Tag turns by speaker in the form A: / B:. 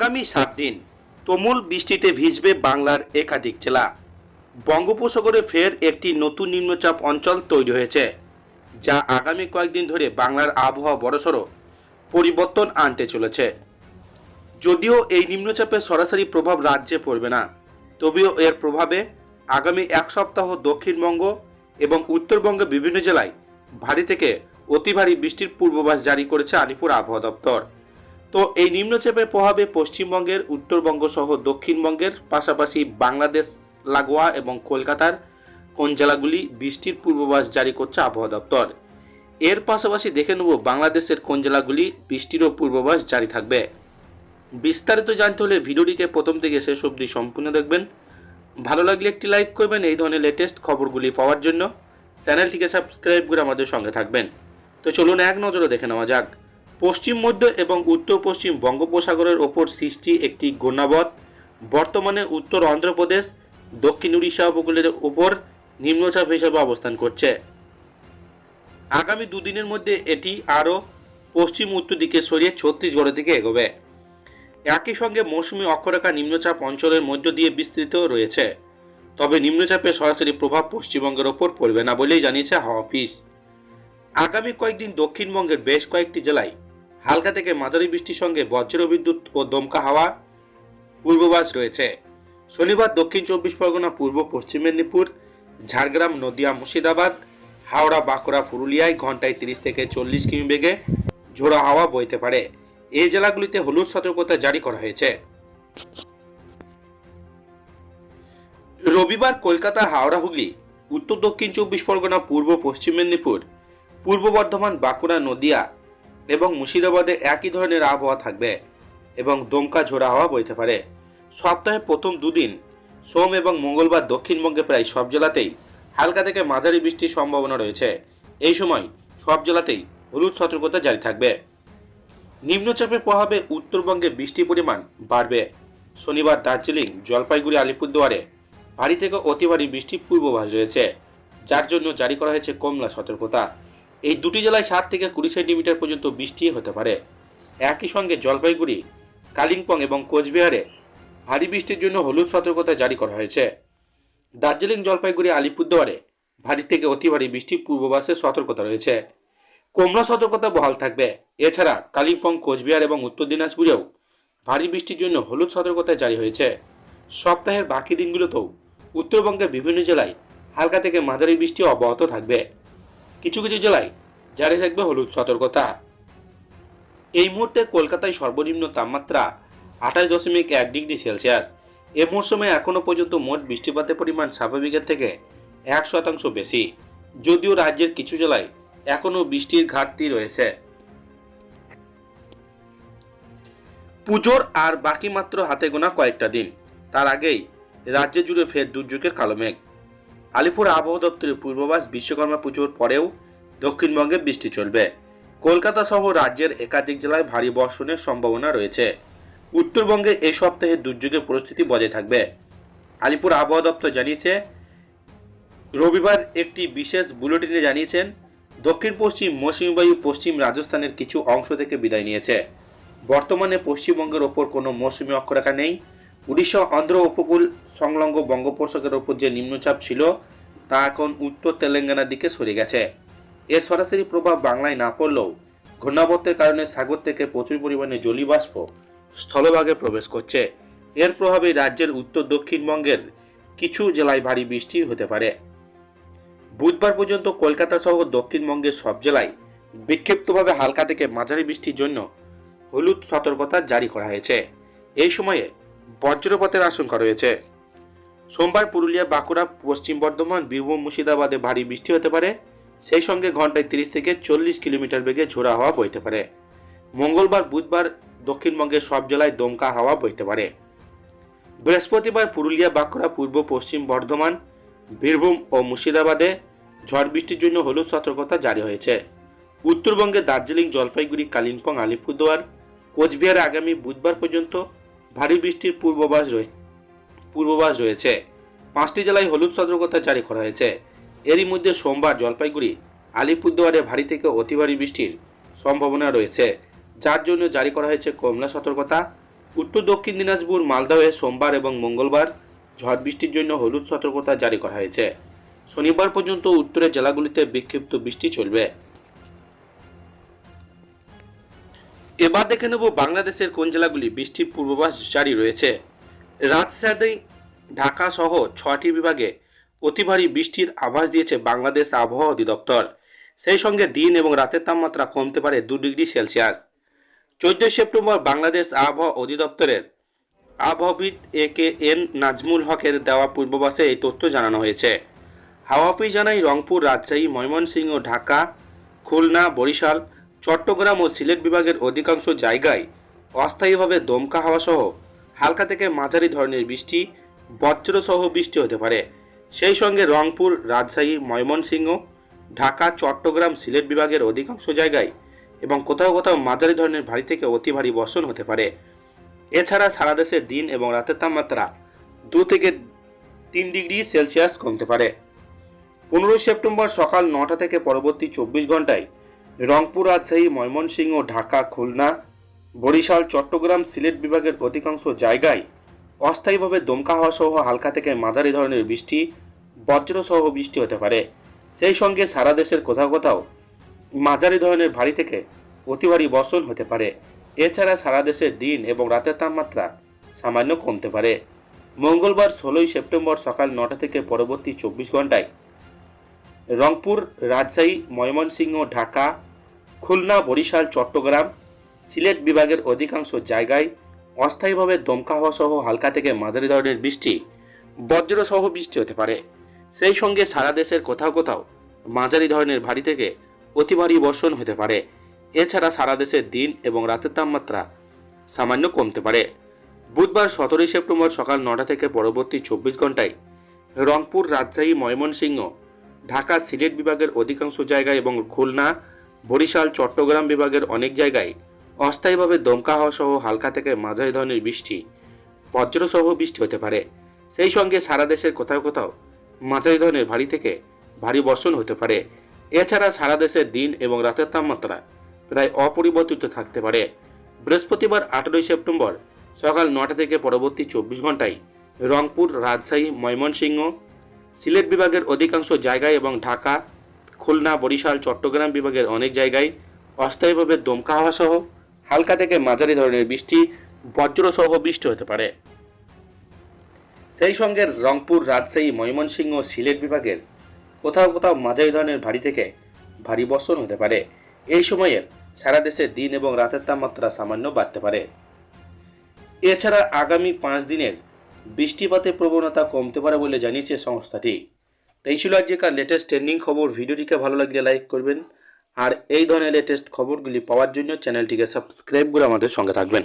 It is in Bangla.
A: আগামী সাত দিন তুমুল বৃষ্টিতে ভিজবে বাংলার একাধিক জেলা। বঙ্গোপসাগরে ফের একটি নতুন নিম্নচাপ অঞ্চল তৈরি হয়েছে, যা আগামী কয়েকদিন ধরে বাংলার আবহাওয়া বড়সড় পরিবর্তন আনতে চলেছে। যদিও এই নিম্নচাপের সরাসরি প্রভাব রাজ্যে পড়বে না, তবেও এর প্রভাবে আগামী এক সপ্তাহ দক্ষিণবঙ্গ এবং উত্তরবঙ্গের বিভিন্ন জেলায় ভারী থেকে অতি ভারী বৃষ্টির পূর্বাভাস জারি করেছে আলিপুর আবহাওয়া দপ্তর। তো এই নিম্নচাপের প্রভাবে পশ্চিমবঙ্গের, উত্তরবঙ্গ সহ দক্ষিণবঙ্গের, পাশাপাশি বাংলাদেশ, লাগোয়া এবং কলকাতার কোন জেলাগুলি বৃষ্টির পূর্বাভাস জারি করছে আবহাওয়া দপ্তর? এর পাশাপাশি দেখে নেব বাংলাদেশের কোন জেলাগুলি বৃষ্টিরও পূর্বাভাস জারি থাকবে। বিস্তারিত জানতে হলে ভিডিওটিকে প্রথম থেকে শেষ অবধি সম্পূর্ণ দেখবেন। ভালো লাগলে একটি লাইক করবেন এই ধরনের লেটেস্ট খবরগুলি পাওয়ার জন্য। চ্যানেলটিকে সাবস্ক্রাইব করে আমাদের সঙ্গে থাকবেন। তো চলুন এক নজরে দেখে নেওয়া যাক। পশ্চিম মধ্য এবং উত্তর পশ্চিম বঙ্গোপসাগরের ওপর সৃষ্টি একটি ঘূর্ণাবত। বর্তমানে উত্তর অন্ধ্রপ্রদেশ, দক্ষিণ উড়িষ্যা উপকূলের ওপর নিম্নচাপ হিসেবে অবস্থান করছে। আগামী দুদিনের মধ্যে এটি আরও পশ্চিম উত্তর দিকে সরিয়ে ছত্তিশগড়ের দিকে এগোবে। একই সঙ্গে মৌসুমি অক্ষরেখা নিম্নচাপ অঞ্চলের মধ্য দিয়ে বিস্তৃত রয়েছে। তবে নিম্নচাপের সরাসরি প্রভাব পশ্চিমবঙ্গের ওপর পড়বে না বলেই জানিয়েছে হাওয়া অফিস। আগামী কয়েকদিন দক্ষিণবঙ্গের বেশ কয়েকটি জেলায় হালকা থেকে মাঝারি বৃষ্টির সঙ্গে বজ্র বিদ্যুৎ ও দমকা হাওয়া পূর্বাভাস রয়েছে। শনিবার দক্ষিণ চব্বিশ পরগনা, পূর্ব পশ্চিম মেদিনীপুর, ঝাড়গ্রাম, নদিয়া, মুর্শিদাবাদ, হাওড়া, বাঁকুড়া, পুরুলিয়ায় ঘন্টায় তিরিশ থেকে চল্লিশ কিমি বেগে ঝোড়ো হাওয়া বইতে পারে। এই জেলাগুলিতে হলুদ সতর্কতা জারি করা হয়েছে। রবিবার কলকাতা, হাওড়া, হুগলি, উত্তর দক্ষিণ চব্বিশ পরগনা, পূর্ব পশ্চিম মেদিনীপুর, পূর্ব বর্ধমান, বাঁকুড়া, নদিয়া এবং মুর্শিদাবাদে একই ধরনের আবহাওয়া থাকবে এবং দমকা ঝোড়া হাওয়া বইতে পারে। সপ্তাহে প্রথম দুদিন, সোম এবং মঙ্গলবার দক্ষিণবঙ্গে প্রায় সব জেলাতেই হালকা থেকে মাঝারি বৃষ্টির সম্ভাবনা রয়েছে। এই সময় সব জেলাতেই হলুদ সতর্কতা জারি থাকবে। নিম্নচাপের প্রভাবে উত্তরবঙ্গে বৃষ্টির পরিমাণ বাড়বে। শনিবার দার্জিলিং, জলপাইগুড়ি, আলিপুরদুয়ারে ভারী থেকে অতি ভারী বৃষ্টির পূর্বাভাস রয়েছে। যার জন্য জারি করা হয়েছে কমলা সতর্কতা। এই দুটি জেলায় সাত থেকে কুড়ি সেন্টিমিটার পর্যন্ত বৃষ্টি হতে পারে। একই সঙ্গে জলপাইগুড়ি, কালিম্পং এবং কোচবিহারে ভারী বৃষ্টির জন্য হলুদ সতর্কতা জারি করা হয়েছে। দার্জিলিং, জলপাইগুড়ি, আলিপুরদুয়ারে ভারী থেকে অতি ভারী বৃষ্টির পূর্বাভাসের সতর্কতা রয়েছে। কমলা সতর্কতা বহাল থাকবে। এছাড়া কালিম্পং, কোচবিহার এবং উত্তর দিনাজপুরেও ভারী বৃষ্টির জন্য হলুদ সতর্কতা জারি হয়েছে। সপ্তাহের বাকি দিনগুলোতেও উত্তরবঙ্গের বিভিন্ন জেলায় হালকা থেকে মাঝারি বৃষ্টি অব্যাহত থাকবে। কিছু কিছু জেলায় জারি থাকবে হলুদ সতর্কতা। এই মুহূর্তে কলকাতায় সর্বনিম্ন তাপমাত্রা আঠাশ দশমিক এক ডিগ্রি সেলসিয়াস। এ মরশুমে এখনও পর্যন্ত মোট বৃষ্টিপাতের পরিমাণ স্বাভাবিকের থেকে এক শতাংশ বেশি। যদিও রাজ্যের কিছু জেলায় এখনও বৃষ্টির ঘাটতি রয়েছে। পুজোর আর বাকি মাত্র হাতে গোনা কয়েকটা দিন। তার আগেই রাজ্য জুড়ে ফের দুর্যোগের কালো মেঘ। আলিপুর আবহাওয়া দপ্তরের পূর্বাভাস বিশ্বকর্মা পুজোর পরেও দক্ষিণবঙ্গে বৃষ্টি চলবে। কলকাতা সহ রাজ্যের একাধিক জেলায় ভারী বর্ষণের সম্ভাবনা রয়েছে। উত্তরবঙ্গে এই সপ্তাহে দুর্যোগের পরিস্থিতি বজায় থাকবে। আলিপুর আবহাওয়া দপ্তর জানিয়েছে, রবিবার একটি বিশেষ বুলেটিনে জানিয়েছেন, দক্ষিণ পশ্চিম মৌসুমী বায়ু পশ্চিম রাজস্থানের কিছু অংশ থেকে বিদায় নিয়েছে। বর্তমানে পশ্চিমবঙ্গের ওপর কোনো মৌসুমী অক্ষরেখা নেই। উড়িষ্যা অন্ধ্র উপকূল সংলগ্ন বঙ্গোপসাগরের ওপর যে নিম্নচাপ ছিল, তা এখন উত্তর তেলেঙ্গানার দিকে সরে গেছে। এর সরাসরি প্রভাব বাংলায় না পড়লেও ঘূর্ণাবর্তের কারণে সাগর থেকে প্রচুর পরিমাণে জলীয়বাষ্প স্থলভাগে প্রবেশ করছে। এর প্রভাবে রাজ্যের উত্তর দক্ষিণবঙ্গের কিছু জেলায় ভারী বৃষ্টি হতে পারে। বুধবার পর্যন্ত কলকাতা সহ দক্ষিণবঙ্গের সব জেলায় বিক্ষিপ্তভাবে হালকা থেকে মাঝারি বৃষ্টির জন্য হলুদ সতর্কতা জারি করা হয়েছে। এই সময়ে বজ্রপাতের আশঙ্কা রয়েছে। সোমবার পুরুলিয়া, বাঁকুড়া, পশ্চিম বর্ধমান, বীরভূম, মুর্শিদাবাদে ভারী বৃষ্টি হতে পারে। সেই সঙ্গে ঘন্টায় তিরিশ থেকে চল্লিশ কিলোমিটার বেগে ঝোড়া হাওয়া বইতে পারে। মঙ্গলবার, বুধবার, দক্ষিণবঙ্গের সব জেলায় দমকা হাওয়া বইতে পারে। বৃহস্পতিবার পুরুলিয়া, বাঁকুড়া, পূর্ব, পশ্চিম বর্ধমান, বীরভূম ও মুর্শিদাবাদে ঝড় বৃষ্টির জন্য হলুদ সতর্কতা জারি হয়েছে। উত্তরবঙ্গে দার্জিলিং, জলপাইগুড়ি, কালিম্পং, আলিপুরদুয়ার, কোচবিহারে আগামী বুধবার পর্যন্ত ভারী বৃষ্টির পূর্বাভাস পূর্বাভাস রয়েছে। পাঁচটি জেলায় হলুদ সতর্কতা জারি করা হয়েছে। এরই মধ্যে সোমবার জলপাইগুড়ি, আলিপুরদুয়ারে ভারী থেকে অতি ভারী বৃষ্টির সম্ভাবনা রয়েছে। যার জন্য জারি করা হয়েছে কমলা সতর্কতা। উত্তর দক্ষিণ দিনাজপুর, মালদহে সোমবার এবং মঙ্গলবার ঝড় বৃষ্টির জন্য হলুদ সতর্কতা জারি করা হয়েছে। শনিবার পর্যন্ত উত্তরের জেলাগুলিতে বিক্ষিপ্ত বৃষ্টি চলবে। এবার দেখে নেব বাংলাদেশের কোন জেলাগুলি বৃষ্টির পূর্বাভাস জারি রয়েছে। রাজশাহী, ঢাকা সহ ছটি বিভাগে অতি ভারী বৃষ্টির আভাস দিয়েছে বাংলাদেশ আবহাওয়া অধিদপ্তর। সেই সঙ্গে দিন এবং রাতের তাপমাত্রা কমতে পারে দু ডিগ্রি সেলসিয়াস। চোদ্দই সেপ্টেম্বর বাংলাদেশ আবহাওয়া অধিদপ্তরের আবহাওয়িদ এ কে এন নাজমুল হকের দেওয়া পূর্বাভাসে এই তথ্য জানানো হয়েছে। হাওয়া অফিস জানায় রংপুর, রাজশাহী, ময়মনসিংহ, ঢাকা, খুলনা, বরিশাল চট্টগ্রাম ও সিলেট বিভাগের অধিকাংশ জায়গায় অস্থায়ীভাবে দমকা হাওয়া সহ হালকা থেকে মাঝারি ধরনের বৃষ্টি, বজ্রসহ বৃষ্টি হতে পারে। সেই সঙ্গে রংপুর, রাজশাহী, ময়মনসিংহ, ঢাকা, চট্টগ্রাম, সিলেট বিভাগের অধিকাংশ জায়গায় এবং কোথাও কোথাও মাঝারি ধরনের ভারী থেকে অতি ভারী বর্ষণ হতে পারে। এছাড়া সারা দেশে দিন এবং রাতের তাপমাত্রা দু থেকে তিন ডিগ্রি সেলসিয়াস কমতে পারে। পনেরোই সেপ্টেম্বর সকাল নটা থেকে পরবর্তী চব্বিশ ঘন্টায় রংপুর রাজশাহী ময়মনসিংহ, ঢাকা, খুলনা, বরিশাল, চট্টগ্রাম, সিলেট বিভাগের অধিকাংশ জায়গায় অস্থায়ীভাবে দমকা হওয়া সহ হালকা থেকে মাঝারি ধরনের বৃষ্টি, বজ্রসহ বৃষ্টি হতে পারে। সেই সঙ্গে সারা দেশের কোথাও কোথাও মাঝারি ধরনের ভারী থেকে অতি ভারী বর্ষণ হতে পারে। এছাড়া সারা দেশে দিন এবং রাতের তাপমাত্রা সামান্য কমতে পারে। মঙ্গলবার ষোলোই সেপ্টেম্বর সকাল নটা থেকে পরবর্তী চব্বিশ ঘন্টায় রংপুর, রাজশাহী, ময়মনসিংহ, ঢাকা, খুলনা, বরিশাল, চট্টগ্রাম সিলেট বিভাগের অধিকাংশ জায়গায় অস্থায়ীভাবে দমকা হওয়া সহ হালকা থেকে মাঝারি ধরনের বৃষ্টি, বজ্রসহ বৃষ্টি হতে পারে। সেই সঙ্গে সারা দেশের কোথাও কোথাও মাঝারি ধরনের ভারী থেকে অতি ভারী বর্ষণ হতে পারে। এছাড়া সারা দেশের দিন এবং রাতের তাপমাত্রা সামান্য কমতে পারে। বুধবার সতেরোই সেপ্টেম্বর সকাল নটা থেকে পরবর্তী চব্বিশ ঘন্টায় রংপুর, রাজশাহী, ময়মনসিংহ ঢাকা সিলেট বিভাগের অধিকাংশ জায়গায় এবং খুলনা, বরিশাল, চট্টগ্রাম বিভাগের অনেক জায়গায় অস্থায়ীভাবে দমকা হওয়া সহ হালকা থেকে মাঝারি ধরনের বৃষ্টি, বজ্রসহ বৃষ্টি হতে পারে। সেই সঙ্গে সারা দেশের কোথাও কোথাও মাঝারি ধরনের ভারী থেকে ভারী বর্ষণ হতে পারে। এছাড়া সারা দেশের দিন এবং রাতের তাপমাত্রা প্রায় অপরিবর্তিত থাকতে পারে। বৃহস্পতিবার আঠেরোই সেপ্টেম্বর সকাল নটা থেকে পরবর্তী চব্বিশ ঘন্টায় রংপুর, রাজশাহী, ময়মনসিংহ সিলেট বিভাগের অধিকাংশ জায়গায় এবং ঢাকা, খুলনা, বরিশাল, চট্টগ্রাম বিভাগের অনেক জায়গায় অস্থায়ীভাবে দমকা হাওয়া সহ হালকা থেকে মাঝারি ধরনের বৃষ্টি, বজ্রসহ বৃষ্টি হতে পারে। সেই সঙ্গে রংপুর, রাজশাহী, ময়মনসিংহ, সিলেট বিভাগের কোথাও কোথাও মাঝারি ধরনের ভারী থেকে ভারী বর্ষণ হতে পারে। এই সময়ের সারা দেশে দিন এবং রাতের তাপমাত্রা সামান্য বাড়তে পারে। এছাড়া আগামী পাঁচ দিনের বৃষ্টিপাতের প্রবণতা কমতে পারে বলে জানিয়েছে সংস্থাটি। তাই ছিল আজকের লেটেস্ট ট্রেন্ডিং খবর। ভিডিওটিকে ভালো লাগলে লাইক করবেন। আর এই ধরনের লেটেস্ট খবরগুলি পাওয়ার জন্য চ্যানেলটিকে সাবস্ক্রাইব করে আমাদের সঙ্গে থাকবেন।